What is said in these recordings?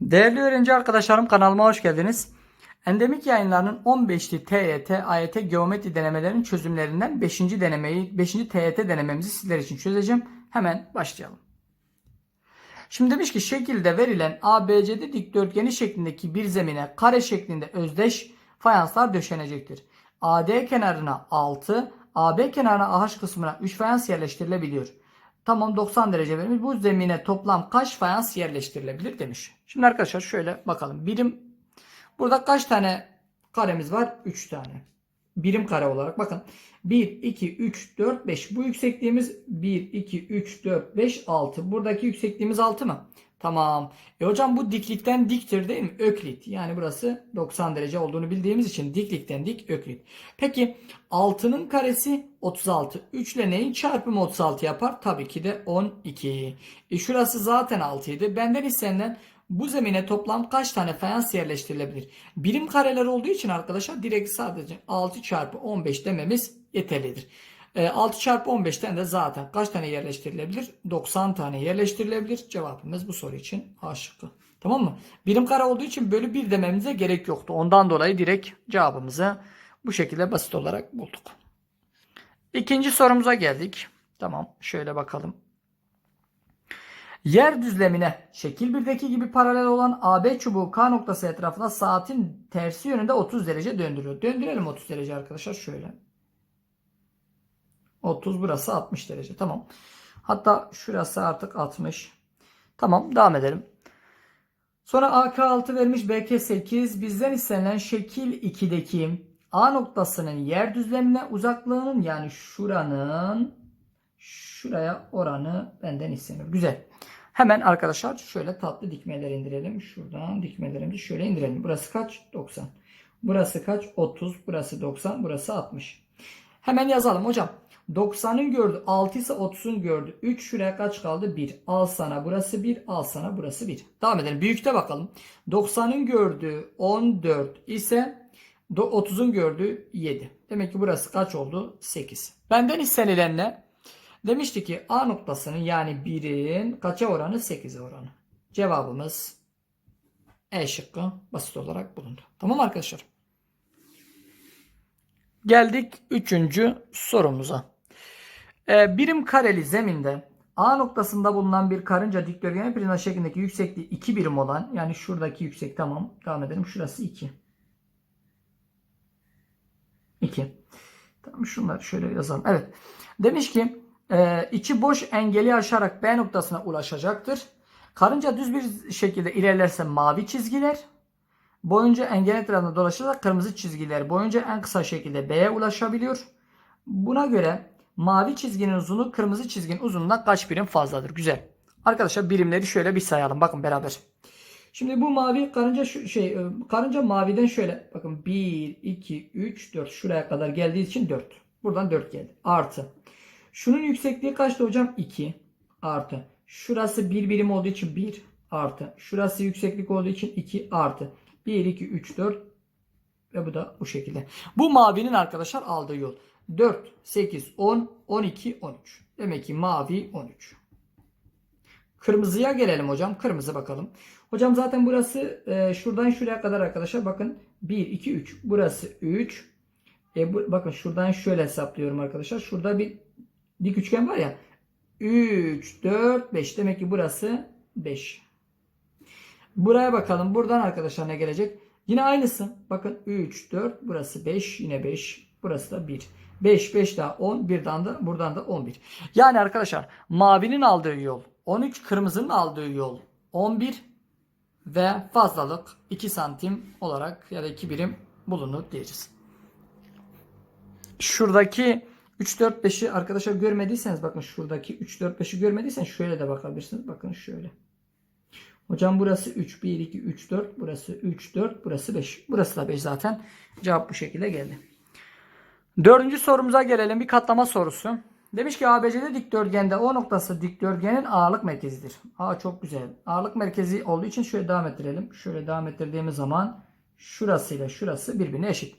Değerli öğrenci arkadaşlarım kanalıma hoş geldiniz. Endemik yayınlarının 15'li TYT, AYT geometri denemelerinin çözümlerinden 5. denemeyi, 5. TYT denememizi sizler için çözeceğim. Hemen başlayalım. Şimdi demiş ki şekilde verilen ABCD dikdörtgeni şeklindeki bir zemine kare şeklinde özdeş fayanslar döşenecektir. AD kenarına 6, AB kenarına AH kısmına 3 fayans yerleştirilebiliyor. Tamam 90 derece vermiş. Bu zemine toplam kaç fayans yerleştirilebilir demiş. Şimdi arkadaşlar şöyle bakalım. Birim burada kaç tane karemiz var? 3 tane. Birim kare olarak bakın. 1, 2, 3, 4, 5. Bu yüksekliğimiz 1, 2, 3, 4, 5, 6. Buradaki yüksekliğimiz 6 mı? Tamam. E hocam bu diklikten diktir değil mi? Öklit. Yani burası 90 derece olduğunu bildiğimiz için diklikten dik öklit. Peki 6'nın karesi 36. 3 ile neyin çarpımı 36 yapar? Tabii ki de 12. E şurası zaten 6 idi. Benden istenilen bu zemine toplam kaç tane fayans yerleştirilebilir? Birim kareler olduğu için arkadaşlar direkt sadece 6 çarpı 15 dememiz yeterlidir. E, 6 çarpı 15'ten de zaten kaç tane yerleştirilebilir? 90 tane yerleştirilebilir. Cevabımız bu soru için A şıkkı. Tamam mı? Birim kare olduğu için bölü 1 dememize gerek yoktu. Ondan dolayı direkt cevabımızı bu şekilde basit olarak bulduk. İkinci sorumuza geldik. Tamam şöyle bakalım. Yer düzlemine şekil 1'deki gibi paralel olan AB çubuğu K noktası etrafında saatin tersi yönünde 30 derece döndürüyor. Döndürelim 30 derece arkadaşlar şöyle. 30 burası 60 derece. Tamam. Hatta şurası artık 60. Tamam devam edelim. Sonra AK 6 vermiş BK 8. Bizden istenilen şekil 2'deki A noktasının yer düzlemine uzaklığının yani şuranın şuraya oranı benden isteniyor. Güzel. Hemen arkadaşlar şöyle tatlı dikmeler indirelim. Şuradan dikmelerimizi şöyle indirelim. Burası kaç? 90. Burası kaç? 30. Burası 90. Burası 60. Hemen yazalım hocam. 90'ın gördü. 6 ise 30'un gördü. 3 şuraya kaç kaldı? 1. Al sana burası 1. Al sana burası 1. Devam edelim. Büyükte bakalım. 90'ın gördüğü 14 ise 30'un gördüğü 7. Demek ki burası kaç oldu? 8. Benden istenilen ne? Demişti ki A noktasının yani 1'in kaça oranı? 8'e oranı. Cevabımız E şıkkı basit olarak bulundu. Tamam arkadaşlar. Geldik üçüncü sorumuza. Ee, birim kareli zeminde A noktasında bulunan bir karınca dikdörtgen prizma şeklindeki yüksekliği 2 birim olan yani şuradaki yüksek tamam devam edelim şurası 2. 2. Tamam şunları şöyle yazalım. Evet. Demiş ki e, içi boş engeli aşarak B noktasına ulaşacaktır. Karınca düz bir şekilde ilerlerse mavi çizgiler, boyunca engel etrafında dolaşırsa kırmızı çizgiler boyunca en kısa şekilde B'ye ulaşabiliyor. Buna göre mavi çizginin uzunluğu kırmızı çizginin uzunluğundan kaç birim fazladır? Güzel. Arkadaşlar birimleri şöyle bir sayalım. Bakın beraber. Şimdi bu mavi karınca şey e, karınca maviden şöyle bakın 1 2 3 4 şuraya kadar geldiği için 4. Buradan 4 geldi. Artı. Şunun yüksekliği kaçtı hocam? 2 artı. Şurası 1 birim olduğu için 1 artı. Şurası yükseklik olduğu için 2 artı. 1 2 3 4 ve bu da bu şekilde. Bu mavinin arkadaşlar aldığı yol. 4 8 10 12 13. Demek ki mavi 13. Kırmızıya gelelim hocam. Kırmızı bakalım. Hocam zaten burası e, şuradan şuraya kadar arkadaşlar bakın 1 2 3 burası 3 e, bu, bakın şuradan şöyle hesaplıyorum arkadaşlar. Şurada bir dik üçgen var ya 3 4 5 demek ki burası 5. Buraya bakalım. Buradan arkadaşlar ne gelecek? Yine aynısı. Bakın 3 4 burası 5 yine 5 burası da 1. 5 5 daha 10 birden de buradan da 11. Yani arkadaşlar mavinin aldığı yol 13 kırmızının aldığı yol 11 ve fazlalık 2 santim olarak ya da 2 birim bulunur diyeceğiz. Şuradaki 3 4 5'i arkadaşlar görmediyseniz bakın şuradaki 3 4 5'i görmediyseniz şöyle de bakabilirsiniz. Bakın şöyle. Hocam burası 3 1 2 3 4 burası 3 4 burası 5. Burası da 5 zaten. Cevap bu şekilde geldi. Dördüncü sorumuza gelelim. Bir katlama sorusu. Demiş ki ABC'de dikdörtgende O noktası dikdörtgenin ağırlık merkezidir. Aa çok güzel. Ağırlık merkezi olduğu için şöyle devam ettirelim. Şöyle devam ettirdiğimiz zaman şurasıyla şurası birbirine eşit.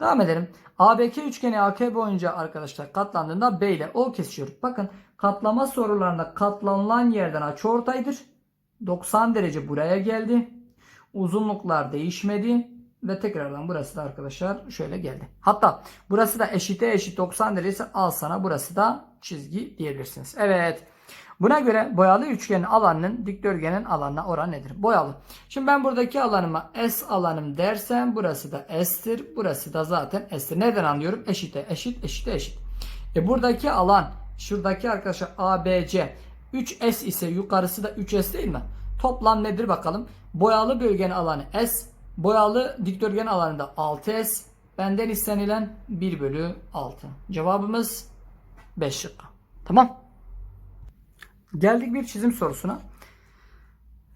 Devam edelim. ABK üçgeni AK boyunca arkadaşlar katlandığında B ile O kesişiyor. Bakın katlama sorularında katlanılan yerden açıortaydır. 90 derece buraya geldi. Uzunluklar değişmedi. Ve tekrardan burası da arkadaşlar şöyle geldi. Hatta burası da eşite eşit 90 derece al sana burası da çizgi diyebilirsiniz. Evet. Buna göre boyalı üçgenin alanının dikdörtgenin alanına oran nedir? Boyalı. Şimdi ben buradaki alanıma S alanım dersem burası da S'tir. Burası da zaten S'tir. Nereden anlıyorum? Eşite eşit eşite eşit. E buradaki alan şuradaki arkadaşlar ABC 3S ise yukarısı da 3S değil mi? Toplam nedir bakalım? Boyalı bölgenin alanı S. Boyalı dikdörtgen alanında 6S. Benden istenilen 1 bölü 6. Cevabımız 5 şıkkı. Tamam. Geldik bir çizim sorusuna.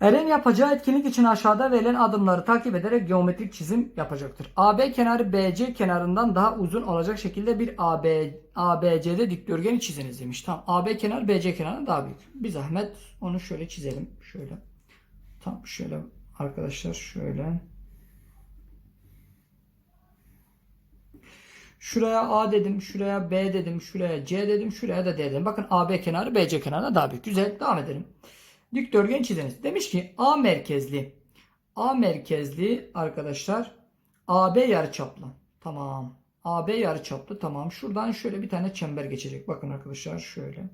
Eren yapacağı etkinlik için aşağıda verilen adımları takip ederek geometrik çizim yapacaktır. AB kenarı BC kenarından daha uzun olacak şekilde bir AB ABC'de dikdörtgeni çiziniz demiş. Tamam. AB kenarı BC kenarından daha büyük. Bir zahmet onu şöyle çizelim. Şöyle. Tam şöyle arkadaşlar şöyle. Şuraya A dedim, şuraya B dedim, şuraya C dedim, şuraya da D dedim. Bakın AB kenarı BC kenarına daha büyük. Güzel. Devam edelim. Dikdörtgen çiziniz. Demiş ki A merkezli. A merkezli arkadaşlar AB yarıçaplı. Tamam. AB yarıçaplı. Tamam. Şuradan şöyle bir tane çember geçecek. Bakın arkadaşlar şöyle.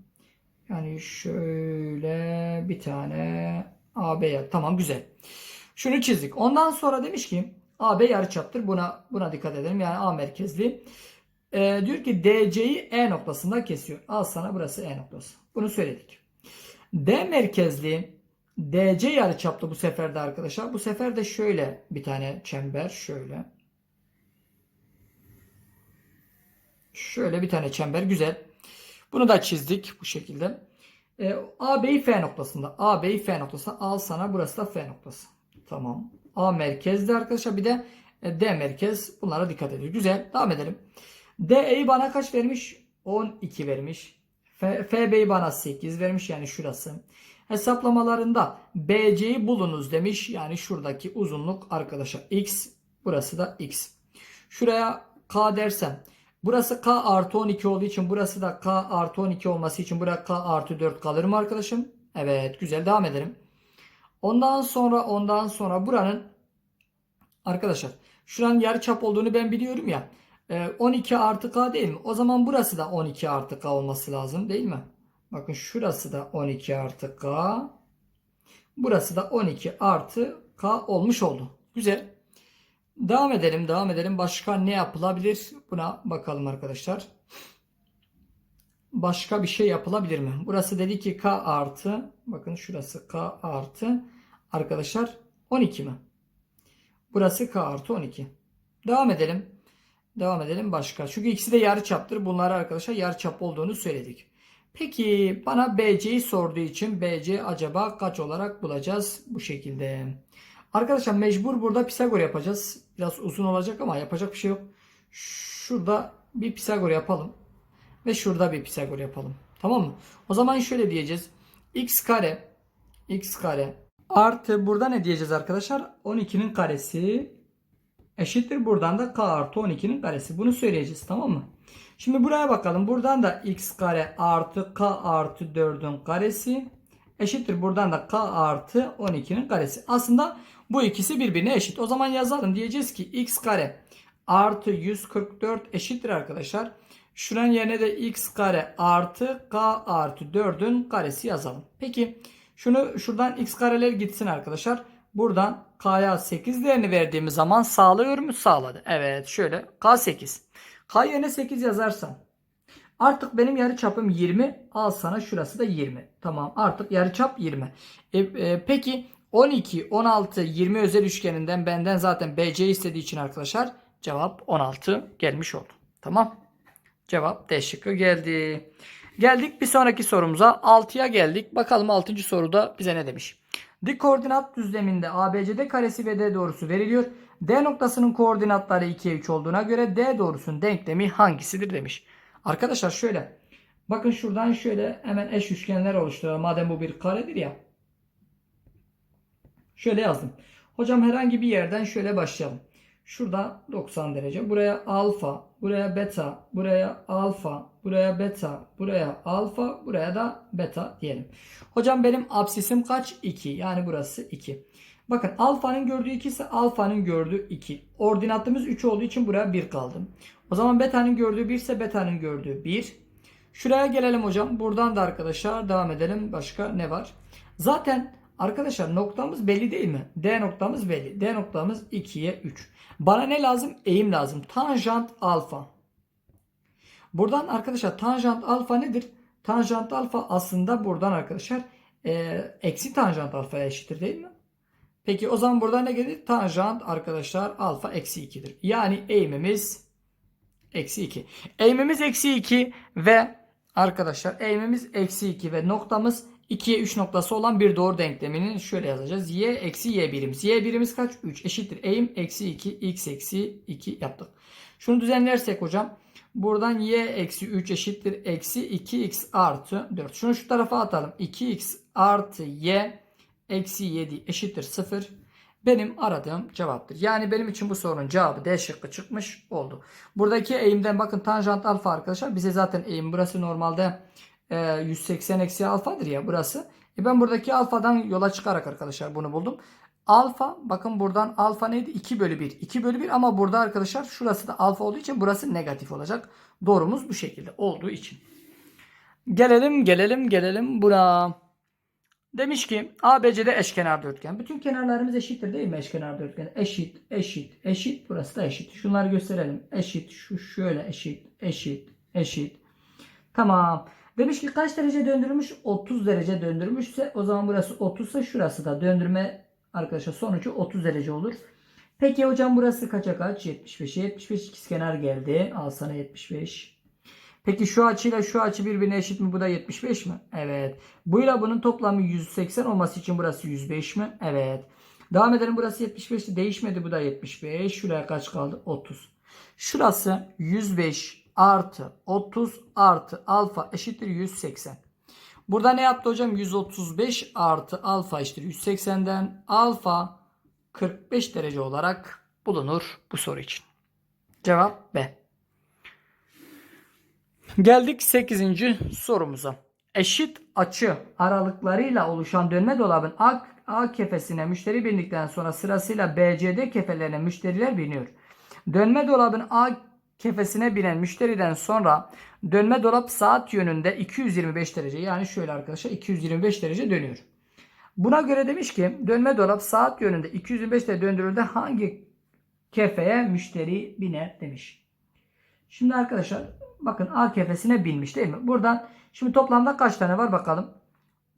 Yani şöyle bir tane AB yar. Tamam güzel. Şunu çizdik. Ondan sonra demiş ki AB yarıçaptır. Buna buna dikkat edelim. Yani A merkezli. Ee, diyor ki DC'yi E noktasında kesiyor. Al sana burası E noktası. Bunu söyledik. D merkezli DC yarıçaplı bu sefer de arkadaşlar. Bu sefer de şöyle bir tane çember şöyle. Şöyle bir tane çember güzel. Bunu da çizdik bu şekilde. E, AB'yi F noktasında. AB'yi F noktasında. Al sana burası da F noktası. Tamam. A merkezde arkadaşlar bir de e, D merkez. Bunlara dikkat ediyor. Güzel. Devam edelim. DE'yi bana kaç vermiş? 12 vermiş. FB'yi bana 8 vermiş yani şurası. Hesaplamalarında BC'yi bulunuz demiş. Yani şuradaki uzunluk arkadaşlar X. Burası da X. Şuraya K dersem. Burası K artı 12 olduğu için burası da K artı 12 olması için buraya K artı 4 kalır mı arkadaşım? Evet güzel devam edelim. Ondan sonra ondan sonra buranın arkadaşlar şuranın yarıçap olduğunu ben biliyorum ya. 12 artı K değil mi? O zaman burası da 12 artı K olması lazım değil mi? Bakın şurası da 12 artı K. Burası da 12 artı K olmuş oldu. Güzel. Devam edelim. Devam edelim. Başka ne yapılabilir? Buna bakalım arkadaşlar. Başka bir şey yapılabilir mi? Burası dedi ki K artı. Bakın şurası K artı. Arkadaşlar 12 mi? Burası K artı 12. Devam edelim. Devam edelim başka. Çünkü ikisi de yarıçaptır. Bunlar arkadaşlar yarıçap olduğunu söyledik. Peki bana BC'yi sorduğu için BC acaba kaç olarak bulacağız bu şekilde. Arkadaşlar mecbur burada Pisagor yapacağız. Biraz uzun olacak ama yapacak bir şey yok. Şurada bir Pisagor yapalım. Ve şurada bir Pisagor yapalım. Tamam mı? O zaman şöyle diyeceğiz. X kare X kare artı burada ne diyeceğiz arkadaşlar? 12'nin karesi eşittir. Buradan da k artı 12'nin karesi. Bunu söyleyeceğiz tamam mı? Şimdi buraya bakalım. Buradan da x kare artı k artı 4'ün karesi eşittir. Buradan da k artı 12'nin karesi. Aslında bu ikisi birbirine eşit. O zaman yazalım. Diyeceğiz ki x kare artı 144 eşittir arkadaşlar. Şuranın yerine de x kare artı k artı 4'ün karesi yazalım. Peki şunu şuradan x kareler gitsin arkadaşlar. Buradan k'ya 8 değerini verdiğimiz zaman sağlıyor mu? Sağladı. Evet şöyle k 8. K yerine 8 yazarsam artık benim yarıçapım 20. Al sana şurası da 20. Tamam artık yarıçap 20. E, e, peki 12, 16, 20 özel üçgeninden benden zaten BC istediği için arkadaşlar cevap 16 gelmiş oldu. Tamam. Cevap D şıkkı geldi. Geldik bir sonraki sorumuza. 6'ya geldik. Bakalım 6. soruda bize ne demiş. Dik koordinat düzleminde ABCD karesi ve D doğrusu veriliyor. D noktasının koordinatları 2'ye 3 olduğuna göre D doğrusunun denklemi hangisidir demiş. Arkadaşlar şöyle. Bakın şuradan şöyle hemen eş üçgenler oluşturalım. Madem bu bir karedir ya. Şöyle yazdım. Hocam herhangi bir yerden şöyle başlayalım. Şurada 90 derece. Buraya alfa, buraya beta, buraya alfa, buraya beta, buraya alfa, buraya da beta diyelim. Hocam benim absisim kaç? 2. Yani burası 2. Bakın alfanın gördüğü 2 ise alfanın gördüğü 2. Ordinatımız 3 olduğu için buraya 1 kaldı. O zaman beta'nın gördüğü 1 ise beta'nın gördüğü 1. Şuraya gelelim hocam. Buradan da arkadaşlar devam edelim. Başka ne var? Zaten arkadaşlar noktamız belli değil mi? D noktamız belli. D noktamız 2'ye 3. Bana ne lazım? Eğim lazım. Tanjant alfa. Buradan arkadaşlar tanjant alfa nedir? Tanjant alfa aslında buradan arkadaşlar e, eksi tanjant alfaya eşittir değil mi? Peki o zaman burada ne gelir? Tanjant arkadaşlar alfa eksi 2'dir. Yani eğimimiz eksi 2. Eğimimiz eksi 2 ve arkadaşlar eğimimiz eksi 2 ve noktamız 2'ye 3 noktası olan bir doğru denklemini şöyle yazacağız. Y eksi y birimiz. Y birimiz kaç? 3 eşittir. Eğim eksi 2 x eksi 2 yaptık. Şunu düzenlersek hocam. Buradan y eksi 3 eşittir. Eksi 2x artı 4. Şunu şu tarafa atalım. 2x artı y eksi 7 eşittir 0. Benim aradığım cevaptır. Yani benim için bu sorunun cevabı D şıkkı çıkmış oldu. Buradaki eğimden bakın tanjant alfa arkadaşlar. Bize zaten eğim burası normalde e, 180 eksi alfadır ya burası. E ben buradaki alfadan yola çıkarak arkadaşlar bunu buldum. Alfa bakın buradan alfa neydi? 2 bölü 1. 2 bölü 1 ama burada arkadaşlar şurası da alfa olduğu için burası negatif olacak. Doğrumuz bu şekilde olduğu için. Gelelim gelelim gelelim buna. Demiş ki ABC'de eşkenar dörtgen. Bütün kenarlarımız eşittir değil mi eşkenar dörtgen? Eşit, eşit, eşit. Burası da eşit. Şunları gösterelim. Eşit, şu şöyle eşit, eşit, eşit. Tamam. Demiş ki kaç derece döndürmüş? 30 derece döndürmüşse o zaman burası 30 ise şurası da döndürme arkadaşlar sonucu 30 derece olur. Peki hocam burası kaça kaç? 75'e 75 ikizkenar geldi. Al sana 75. Peki şu açıyla şu açı birbirine eşit mi? Bu da 75 mi? Evet. Buyla bunun toplamı 180 olması için burası 105 mi? Evet. Devam edelim. Burası 75'ti. Değişmedi. Bu da 75. Şuraya kaç kaldı? 30. Şurası 105 artı 30 artı alfa eşittir 180. Burada ne yaptı hocam? 135 artı alfa eşittir 180'den alfa 45 derece olarak bulunur bu soru için. Cevap B. Geldik 8. sorumuza. Eşit açı aralıklarıyla oluşan dönme dolabın A, A kefesine müşteri bindikten sonra sırasıyla BCD kefelerine müşteriler biniyor. Dönme dolabın A kefesine binen müşteriden sonra dönme dolap saat yönünde 225 derece yani şöyle arkadaşlar 225 derece dönüyor. Buna göre demiş ki dönme dolap saat yönünde 225 derece döndürüldüğünde hangi kefeye müşteri biner demiş. Şimdi arkadaşlar bakın A kefesine binmiş değil mi? Buradan şimdi toplamda kaç tane var bakalım.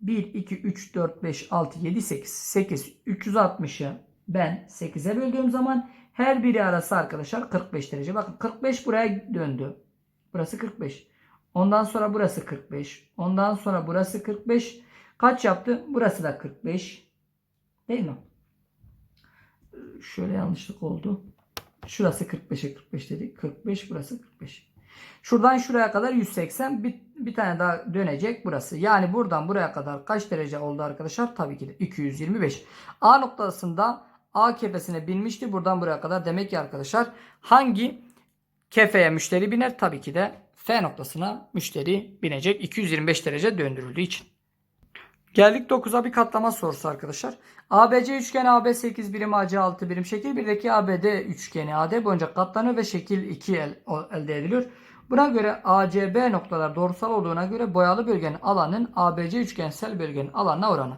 1, 2, 3, 4, 5, 6, 7, 8. 8. 360'ı ben 8'e böldüğüm zaman her biri arası arkadaşlar 45 derece. Bakın 45 buraya döndü. Burası 45. Ondan sonra burası 45. Ondan sonra burası 45. Kaç yaptı? Burası da 45. Değil mi? Şöyle yanlışlık oldu. Şurası 45'e 45 dedik. 45 burası 45. Şuradan şuraya kadar 180 bir, bir tane daha dönecek burası. Yani buradan buraya kadar kaç derece oldu arkadaşlar? Tabii ki de 225. A noktasında A kefesine binmişti. Buradan buraya kadar demek ki arkadaşlar hangi kefeye müşteri biner? Tabii ki de F noktasına müşteri binecek. 225 derece döndürüldüğü için. Geldik 9'a bir katlama sorusu arkadaşlar. ABC üçgeni AB 8 birim AC 6 birim şekil 1'deki ABD üçgeni AD boyunca katlanıyor ve şekil 2 el, elde ediliyor. Buna göre ACB noktalar doğrusal olduğuna göre boyalı bölgenin alanın ABC üçgensel bölgenin alanına oranı.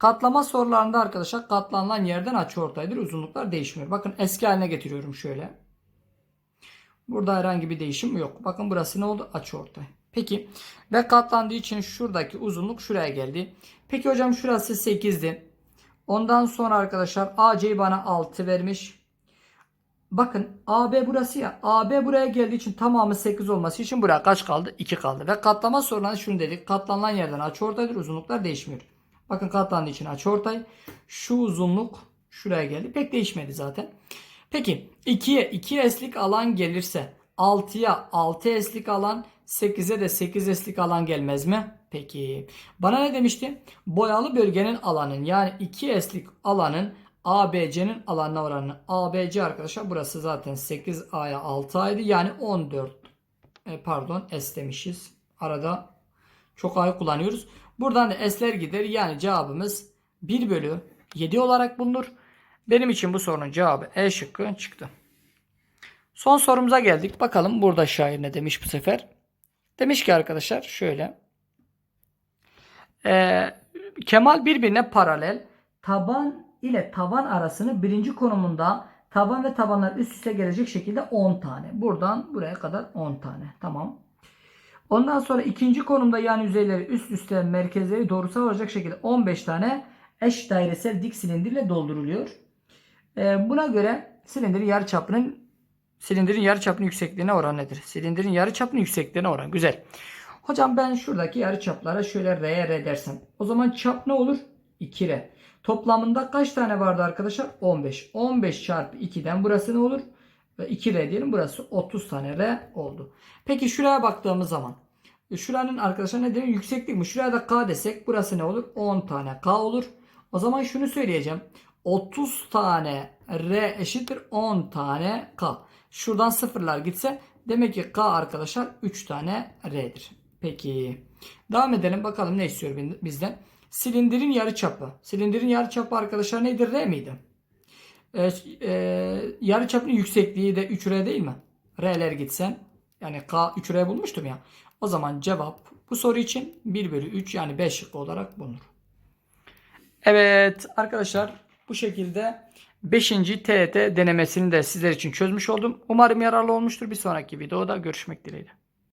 Katlama sorularında arkadaşlar katlanılan yerden açıortaydır. Uzunluklar değişmiyor. Bakın eski haline getiriyorum şöyle. Burada herhangi bir değişim yok. Bakın burası ne oldu? Açıortay. Peki ve katlandığı için şuradaki uzunluk şuraya geldi. Peki hocam şurası 8'di. Ondan sonra arkadaşlar AC bana 6 vermiş. Bakın AB burası ya. AB buraya geldiği için tamamı 8 olması için buraya kaç kaldı? 2 kaldı. Ve katlama sorularında şunu dedik. Katlanılan yerden açıortaydır. Uzunluklar değişmiyor. Bakın katlandığı için açıortay. Şu uzunluk şuraya geldi. Pek değişmedi zaten. Peki 2'ye 2 S'lik alan gelirse 6'ya 6 S'lik alan 8'e de 8 S'lik alan gelmez mi? Peki. Bana ne demişti? Boyalı bölgenin alanın yani 2 S'lik alanın ABC'nin alanına oranını. ABC arkadaşlar burası zaten 8A'ya 6A'ydı. Yani 14 e, pardon S demişiz. Arada çok A'yı kullanıyoruz. Buradan da S'ler gider. Yani cevabımız 1 bölü 7 olarak bulunur. Benim için bu sorunun cevabı E şıkkı çıktı. Son sorumuza geldik. Bakalım burada şair ne demiş bu sefer. Demiş ki arkadaşlar şöyle. Ee, Kemal birbirine paralel taban ile tavan arasını birinci konumunda taban ve tabanlar üst üste gelecek şekilde 10 tane. Buradan buraya kadar 10 tane. Tamam. Ondan sonra ikinci konumda yani yüzeyleri üst üste merkezleri doğrusal olacak şekilde 15 tane eş dairesel dik silindirle dolduruluyor. Ee, buna göre silindirin yarıçapının silindirin yarıçapının yüksekliğine oran nedir? Silindirin yarıçapının yüksekliğine oran. Güzel. Hocam ben şuradaki yarıçaplara şöyle R R dersem. O zaman çap ne olur? 2R. Toplamında kaç tane vardı arkadaşlar? 15. 15 çarpı 2'den burası ne olur? Ve 2R diyelim. Burası 30 tane R oldu. Peki şuraya baktığımız zaman. e, Şuranın arkadaşlar ne demek? Yükseklik mi? Şuraya da K desek burası ne olur? 10 tane K olur. O zaman şunu söyleyeceğim. 30 tane R eşittir 10 tane K. Şuradan sıfırlar gitse demek ki K arkadaşlar 3 tane R'dir. Peki. Devam edelim bakalım ne istiyor bizden. Silindirin yarıçapı. Silindirin yarıçapı arkadaşlar nedir? R miydi? Ee, e, yarıçapının yüksekliği de 3R değil mi? R'ler gitsen yani K 3R bulmuştum ya. O zaman cevap bu soru için 1 bölü 3 yani 5 şıkkı olarak bulunur. Evet arkadaşlar bu şekilde 5. TET denemesini de sizler için çözmüş oldum. Umarım yararlı olmuştur. Bir sonraki videoda görüşmek dileğiyle.